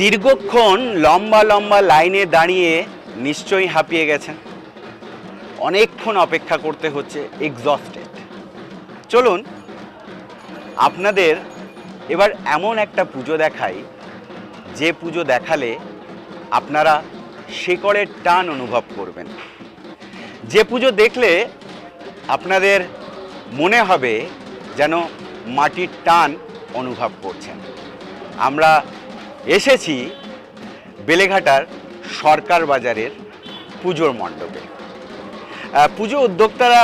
দীর্ঘক্ষণ লম্বা লম্বা লাইনে দাঁড়িয়ে নিশ্চয়ই হাঁপিয়ে গেছেন। অনেকক্ষণ অপেক্ষা করতে হচ্ছে এক্সস্টেড চলুন, আপনাদের এবার এমন একটা পুজো দেখাই, যে পুজো দেখালে আপনারা শেকড়ের টান অনুভব করবেন। যে পুজো দেখলে আপনাদের মনে হবে যেন মাটির টান অনুভব করছেন। আমরা এসেছি বেলেঘাটার সরকার বাজারের পুজোর মণ্ডপে। পুজো উদ্যোক্তারা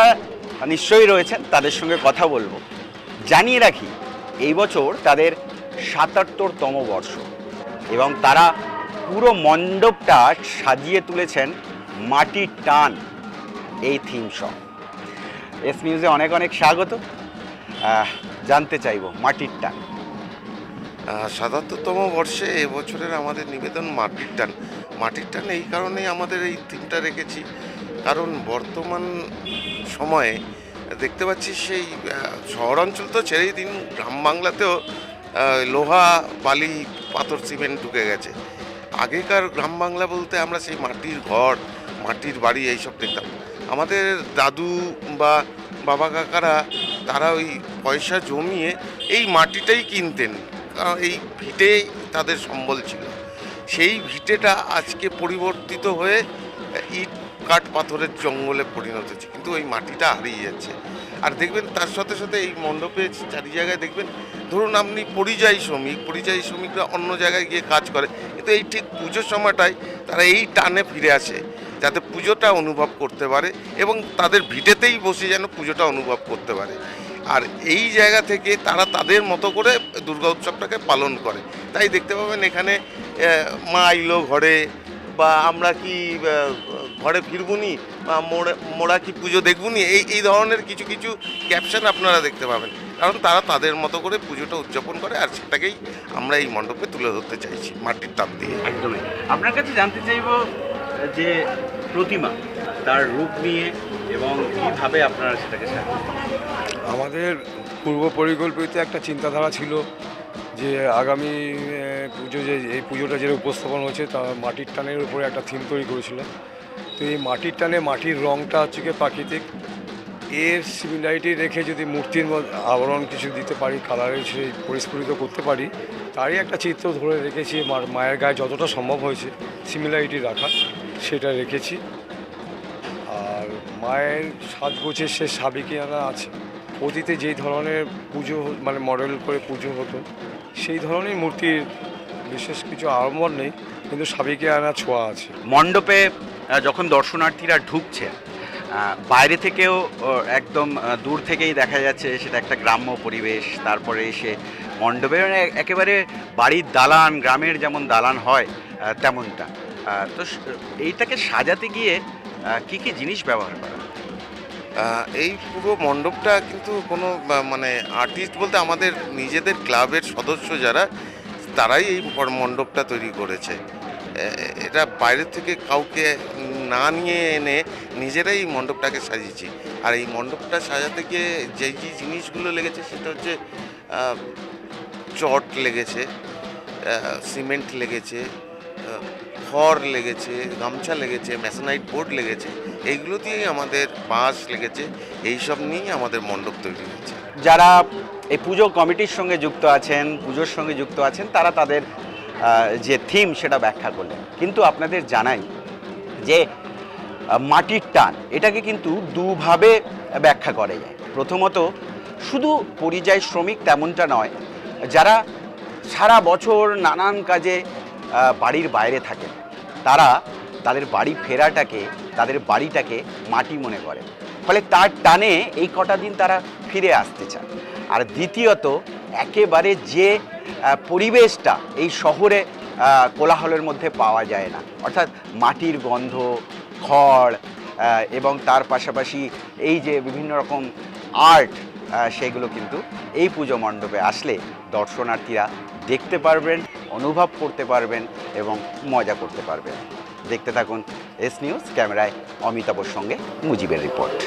নিশ্চয়ই রয়েছেন, তাদের সঙ্গে কথা বলব। জানিয়ে রাখি, এই বছর তাদের সাতাত্তরতম বর্ষ এবং তারা পুরো মণ্ডপটা সাজিয়ে তুলেছেন মাটির টান, এই থিম সং এস নিউজে অনেক অনেক স্বাগত। জানতে চাইব মাটির টান। সাতাত্তরতম বর্ষে এবছরের আমাদের নিবেদন মাটির টান। মাটির টান এই কারণেই আমাদের এই থিমটা রেখেছি। কারণ বর্তমান সময়ে দেখতে পাচ্ছি সেই শহরাঞ্চল তো ছেড়েই দিন, গ্রাম বাংলাতেও লোহা, বালি, পাথর, সিমেন্ট ঢুকে গেছে। আগেকার গ্রাম বাংলা বলতে আমরা সেই মাটির ঘর, মাটির বাড়ি এইসব দেখতাম। আমাদের দাদু বা বাবা কাকারা, তারা ওই পয়সা জমিয়ে এই মাটিটাই কিনতেন। এই ভিটে তাদের সম্বল ছিল। সেই ভিটেটা আজকে পরিবর্তিত হয়ে ইট, কাঠ, পাথরের জঙ্গলে পরিণত হচ্ছে। কিন্তু ওই মাটিটা হারিয়ে যাচ্ছে। আর দেখবেন, তার সাথে সাথে এই মণ্ডপে চারি জায়গায় দেখবেন, ধরুন আপনি পরিযায়ী শ্রমিক, পরিযায়ী শ্রমিকরা অন্য জায়গায় গিয়ে কাজ করে। কিন্তু এই ঠিক পুজোর সময়টায় তারা এই টানে ফিরে আসে, যাতে পুজোটা অনুভব করতে পারে এবং তাদের ভিটেতেই বসে যেন পুজোটা অনুভব করতে পারে। আর এই জায়গা থেকে তারা তাদের মতো করে দুর্গা উৎসবটাকে পালন করে। তাই দেখতে পাবেন এখানে মা আইলো ঘরে, বা আমরা কি ঘরে ফিরবুনি, বা মোড়া- কি পুজো দেখবুনি, এই এই ধরনের কিছু কিছু ক্যাপশন আপনারা দেখতে পাবেন। কারণ তারা তাদের মতো করে পুজোটা উদযাপন করে, আর সেটাকেই আমরা এই মণ্ডপে তুলে ধরতে চাইছি, মাটির তাপ দিয়ে। একদমই। আপনার কাছে জানতে চাইব, যে প্রতিমা, তার রূপ নিয়ে, এবং কীভাবে আপনারা সেটাকে সাজান আমাদের পূর্ব পরিকল্পিত একটা চিন্তাধারা ছিল যে আগামী পুজো যে, এই পুজোটা যেটা উপস্থাপন হয়েছে তা মাটির টানের উপরে একটা থিম তৈরি করেছিলাম তো এই মাটির টানে মাটির রঙটা হচ্ছে গিয়ে প্রাকৃতিক। এর সিমিলারিটি রেখে যদি মূর্তির আবরণ কিছু দিতে পারি কালারে সেই পরিস্ফুটিত করতে পারি, তারই একটা চিত্র ধরে রেখেছি মায়ের গায়ে যতটা সম্ভব হয়েছে সিমিলারিটি রাখা সেটা রেখেছি। আর মায়ের সাজগোছের সে সাবিকিয়ানা আছে। অতীতে যেই ধরনের পুজো মানে মডেল করে পুজো হতো, সেই ধরনের মূর্তির বিশেষ কিছু আড়ম্বর নেই, কিন্তু সাবিকিয়ানা ছোঁয়া আছে। মণ্ডপে যখন দর্শনার্থীরা ঢুকছে বাইরে থেকেও একদম দূর থেকেই দেখা যাচ্ছে সেটা একটা গ্রাম্য পরিবেশ, তারপরে এসে মণ্ডপে মানে একেবারে বাড়ির দালান, গ্রামের যেমন দালান হয় তেমনটা। তো এইটাকে সাজাতে গিয়ে কি কি জিনিস ব্যবহার করা এই পুরো মণ্ডপটা কিন্তু কোনো মানে আর্টিস্ট বলতে আমাদের নিজেদের ক্লাবের সদস্য যারা, তারাই এই মণ্ডপটা তৈরি করেছে। এটা বাইরের থেকে কাউকে না নিয়ে এনে নিজেরাই এই মণ্ডপটাকে সাজিয়েছি। আর এই মণ্ডপটা সাজাতে গিয়ে যেই যে জিনিসগুলো লেগেছে, সেটা হচ্ছে চট লেগেছে সিমেন্ট লেগেছে খড় লেগেছে, গামছা লেগেছে, ম্যাসোনাইট বোর্ড লেগেছে এইগুলো দিয়েই আমাদের বাঁশ লেগেছে, এইসব নিয়েই আমাদের মণ্ডপ তৈরি হয়েছে। যারা এই পুজো কমিটির সঙ্গে যুক্ত আছেন, পুজোর সঙ্গে যুক্ত আছেন, তারা তাদের যে থিম সেটা ব্যাখ্যা করলেন। কিন্তু আপনাদের জানাই যে মাটির টান, এটাকে কিন্তু দুভাবে ব্যাখ্যা করা যায়। প্রথমত, শুধু পরিযায়ী শ্রমিক তেমনটা নয়, যারা সারা বছর নানান কাজে বাড়ির বাইরে থাকেন। তারা তাদের বাড়ি ফেরাটাকে, তাদের বাড়িটাকে মাটি মনে করে। ফলে তার টানে এই কটা দিন তারা ফিরে আসতে চান আর দ্বিতীয়ত, একেবারে যে পরিবেশটা এই শহরে কোলাহলের মধ্যে পাওয়া যায় না। অর্থাৎ মাটির গন্ধ, খড় এবং তার পাশাপাশি এই যে বিভিন্ন রকম আর্ট সেগুলো কিন্তু এই পুজো মণ্ডপে আসলে দর্শনার্থীরা দেখতে পারবেন, অনুভব করতে পারবেন এবং মজা করতে পারবেন। দেখতে থাকুন এস নিউজ ক্যামেরায় অমিতাভর সঙ্গে মুজিবের রিপোর্ট।